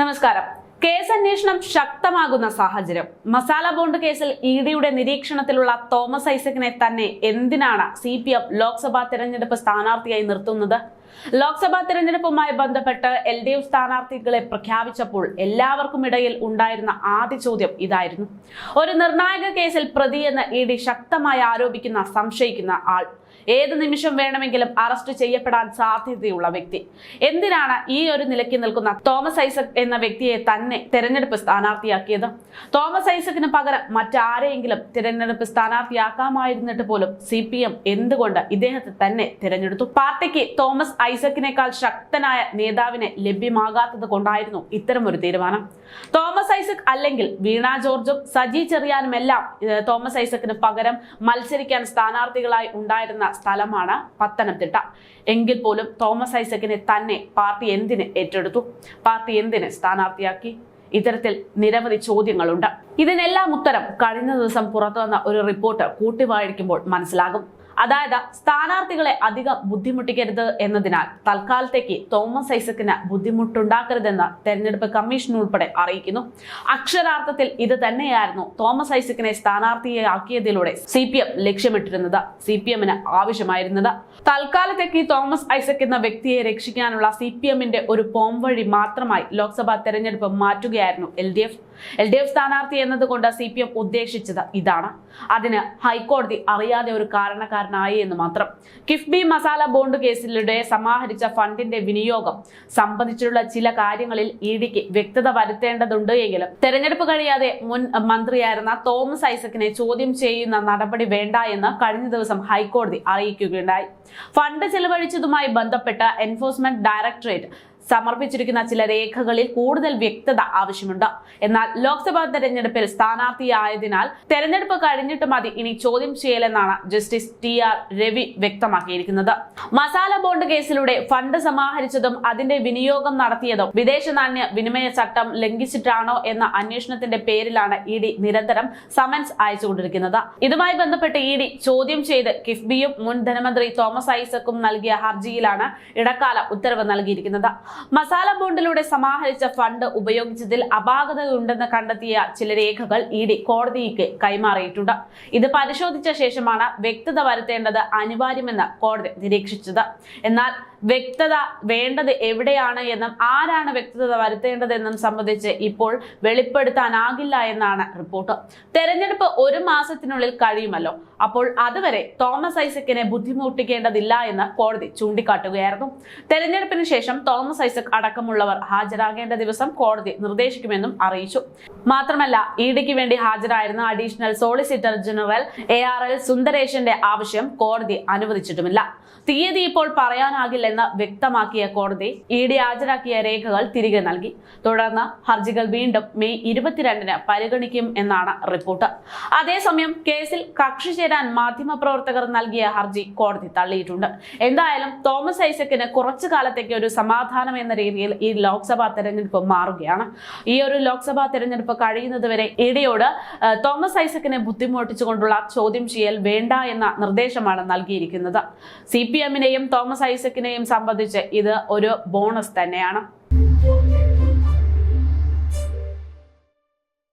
നമസ്കാരം. കേസ് അന്വേഷണം ശക്തമാകുന്ന സാഹചര്യം. മസാല ബോണ്ട് കേസിൽ ഇ ഡിയുടെ നിരീക്ഷണത്തിലുള്ള തോമസ് ഐസക്കിനെ തന്നെ എന്തിനാണ് സി പി എം ലോക്സഭാ തെരഞ്ഞെടുപ്പ് സ്ഥാനാർത്ഥിയായി നിർത്തുന്നത്? ലോക്സഭാ തെരഞ്ഞെടുപ്പുമായി ബന്ധപ്പെട്ട് എൽ ഡി എഫ് സ്ഥാനാർത്ഥികളെ പ്രഖ്യാപിച്ചപ്പോൾ എല്ലാവർക്കും ഇടയിൽ ഉണ്ടായിരുന്ന ആദ്യ ചോദ്യം ഇതായിരുന്നു. ഒരു നിർണായക കേസിൽ പ്രതി എന്ന് ഇ ഡി ശക്തമായി ആരോപിക്കുന്ന സംശയിക്കുന്ന ആൾ. ഏത് നിമിഷം വേണമെങ്കിലും അറസ്റ്റ് ചെയ്യപ്പെടാൻ സാധ്യതയുള്ള വ്യക്തി. എന്തിനാണ് ഈ ഒരു നിലയ്ക്ക് നിൽക്കുന്ന തോമസ് ഐസക് എന്ന വ്യക്തിയെ തന്നെ തെരഞ്ഞെടുപ്പ് സ്ഥാനാർത്ഥിയാക്കിയത്? തോമസ് ഐസക്കിന് പകരം മറ്റാരെയെങ്കിലും തിരഞ്ഞെടുപ്പ് സ്ഥാനാർത്ഥിയാക്കാമായിരുന്നിട്ട് പോലും സി എന്തുകൊണ്ട് ഇദ്ദേഹത്തെ തന്നെ തിരഞ്ഞെടുത്തു? പാർട്ടിക്ക് തോമസ് ഐസക്കിനേക്കാൾ ശക്തനായ നേതാവിന് ലഭ്യമാകാത്തത് കൊണ്ടായിരുന്നു ഇത്തരമൊരു തീരുമാനം. തോമസ് ഐസക് അല്ലെങ്കിൽ വീണ ജോർജും സജി ചെറിയാനുമെല്ലാം തോമസ് ഐസക്കിന് പകരം മത്സരിക്കാൻ സ്ഥാനാർത്ഥികളായി ഉണ്ടായിരുന്ന സ്ഥലമാണ് പത്തനംതിട്ട. എങ്കിൽ പോലും തോമസ് ഐസക്കിനെ തന്നെ പാർട്ടി എന്തിന് ഏറ്റെടുത്തു? പാർട്ടി എന്തിന് സ്ഥാനാർത്ഥിയാക്കി? ഇത്തരത്തിൽ നിരവധി ചോദ്യങ്ങളുണ്ട്. ഇതിനെല്ലാം ഉത്തരം കഴിഞ്ഞ ദിവസം പുറത്തുവന്ന ഒരു റിപ്പോർട്ട് കൂട്ടിവായിരിക്കുമ്പോൾ മനസ്സിലാകും. അതായത് സ്ഥാനാർത്ഥികളെ അധികം ബുദ്ധിമുട്ടിക്കരുത് എന്നതിനാൽ തൽക്കാലത്തേക്ക് തോമസ് ഐസക്കിന് ബുദ്ധിമുട്ടുണ്ടാക്കരുതെന്ന് തെരഞ്ഞെടുപ്പ് കമ്മീഷൻ ഉൾപ്പെടെ അറിയിക്കുന്നു. അക്ഷരാർത്ഥത്തിൽ ഇത് തന്നെയായിരുന്നു തോമസ് ഐസക്കിനെ സ്ഥാനാർത്ഥിയാക്കിയതിലൂടെ സി പി എം ലക്ഷ്യമിട്ടിരുന്നത്. സി പി എമ്മിന് ആവശ്യമായിരുന്നത്. തൽക്കാലത്തേക്ക് തോമസ് ഐസക് എന്ന വ്യക്തിയെ രക്ഷിക്കാനുള്ള സി പി എമ്മിന്റെ ഒരു പോംവഴി മാത്രമായി ലോക്സഭാ തെരഞ്ഞെടുപ്പ് മാറ്റുകയായിരുന്നു L D F. L D F സ്ഥാനാർത്ഥി എന്നതുകൊണ്ട് സി പി എം ഉദ്ദേശിച്ചത് ഇതാണ്. അതിന് ഹൈക്കോടതി അറിയാതെ ഒരു കാരണക്കാരനായി എന്ന് മാത്രം. കിഫ്ബി മസാല ബോണ്ട് കേസിലൂടെ സമാഹരിച്ച ഫണ്ടിന്റെ വിനിയോഗം സംബന്ധിച്ചുള്ള ചില കാര്യങ്ങളിൽ ഇ ഡിക്ക് വ്യക്തത വരുത്തേണ്ടതുണ്ട് എങ്കിലും തെരഞ്ഞെടുപ്പ് കഴിയാതെ മുൻ മന്ത്രിയായിരുന്ന തോമസ് ഐസക്കിനെ ചോദ്യം ചെയ്യുന്ന നടപടി വേണ്ട എന്ന് കഴിഞ്ഞ ദിവസം ഹൈക്കോടതി അറിയിക്കുകയുണ്ടായി. ഫണ്ട് ചെലവഴിച്ചതുമായി ബന്ധപ്പെട്ട എൻഫോഴ്സ്മെന്റ് ഡയറക്ടറേറ്റ് സമർപ്പിച്ചിരിക്കുന്ന ചില രേഖകളിൽ കൂടുതൽ വ്യക്തത ആവശ്യമുണ്ട്. എന്നാൽ ലോക്സഭാ തെരഞ്ഞെടുപ്പിൽ സ്ഥാനാർത്ഥിയായതിനാൽ തെരഞ്ഞെടുപ്പ് കഴിഞ്ഞിട്ട് മതി ഇനി ചോദ്യം ചെയ്യലെന്നാണ് ജസ്റ്റിസ് ടി ആർ രവി വ്യക്തമാക്കിയിരിക്കുന്നത്. മസാല ബോണ്ട് കേസിലൂടെ ഫണ്ട് സമാഹരിച്ചതും അതിന്റെ വിനിയോഗം നടത്തിയതും വിദേശ നാണ്യ വിനിമയ ചട്ടം ലംഘിച്ചിട്ടാണോ എന്ന അന്വേഷണത്തിന്റെ പേരിലാണ് ഇ ഡി നിരന്തരം സമൻസ് അയച്ചുകൊണ്ടിരിക്കുന്നത്. ഇതുമായി ബന്ധപ്പെട്ട് ഇ ഡി ചോദ്യം ചെയ്ത് കിഫ്ബിയും മുൻ ധനമന്ത്രി തോമസ് ഐസക്കും നൽകിയ ഹർജിയിലാണ് ഇടക്കാല ഉത്തരവ് നൽകിയിരിക്കുന്നത്. മസാല ബോണ്ടിലൂടെ സമാഹരിച്ച ഫണ്ട് ഉപയോഗിച്ചതിൽ അപാകതയുണ്ടെന്ന് കണ്ടെത്തിയ ചില രേഖകൾ ഇ ഡി കോടതിക്ക് കൈമാറിയിട്ടുണ്ട്. ഇത് പരിശോധിച്ച ശേഷമാണ് വ്യക്തത വരുത്തേണ്ടത് അനിവാര്യമെന്ന് കോടതി നിരീക്ഷിച്ചത്. എന്നാൽ വ്യക്തത വേണ്ടത് എവിടെയാണ് എന്നും ആരാണ് വ്യക്തത വരുത്തേണ്ടതെന്നും സംബന്ധിച്ച് ഇപ്പോൾ വെളിപ്പെടുത്താനാകില്ല എന്നാണ് റിപ്പോർട്ട്. തെരഞ്ഞെടുപ്പ് ഒരു മാസത്തിനുള്ളിൽ കഴിയുമല്ലോ. അപ്പോൾ അതുവരെ തോമസ് ഐസക്കിനെ ബുദ്ധിമുട്ടിക്കേണ്ടതില്ല എന്ന് കോടതി ചൂണ്ടിക്കാട്ടുകയായിരുന്നു. തെരഞ്ഞെടുപ്പിന് ശേഷം തോമസ് ഐസക് അടക്കമുള്ളവർ ഹാജരാകേണ്ട ദിവസം കോടതി നിർദ്ദേശിക്കുമെന്നും അറിയിച്ചു. മാത്രമല്ല ഇ ഡിക്ക് വേണ്ടി ഹാജരായിരുന്ന additional solicitor general A R L സുന്ദരേശന്റെ ആവശ്യം കോടതി അനുവദിച്ചിട്ടുമില്ല. തീയതി ഇപ്പോൾ പറയാനാകില്ലെന്ന് വ്യക്തമാക്കിയ കോടതി ഇ ഡി ഹാജരാക്കിയ രേഖകൾ തിരികെ നൽകി. തുടർന്ന് ഹർജികൾ വീണ്ടും മെയ് ഇരുപത്തിരണ്ടിന് പരിഗണിക്കും എന്നാണ് റിപ്പോർട്ട്. അതേസമയം കേസിൽ കക്ഷി ചേരാൻ മാധ്യമപ്രവർത്തകർ നൽകിയ ഹർജി കോടതി തള്ളിയിട്ടുണ്ട്. എന്തായാലും തോമസ് ഐസക്കിന് കുറച്ചു കാലത്തേക്ക് ഒരു സമാധാനം എന്ന രീതിയിൽ ഈ ലോക്സഭാ തെരഞ്ഞെടുപ്പ് മാറുകയാണ്. ഈ ഒരു ലോക്സഭാ തെരഞ്ഞെടുപ്പ് കഴിയുന്നതുവരെ ഇ ഡിയോട് തോമസ് ഐസക്കിനെ ബുദ്ധിമുട്ടിച്ചുകൊണ്ടുള്ള ചോദ്യം ചെയ്യൽ വേണ്ട എന്ന നിർദ്ദേശമാണ് നൽകിയിരിക്കുന്നത്. സി പി എമ്മിനെയും തോമസ് ഐസക്കിനെയും സംബന്ധിച്ച് ഇത് ഒരു ബോണസ് തന്നെയാണ്.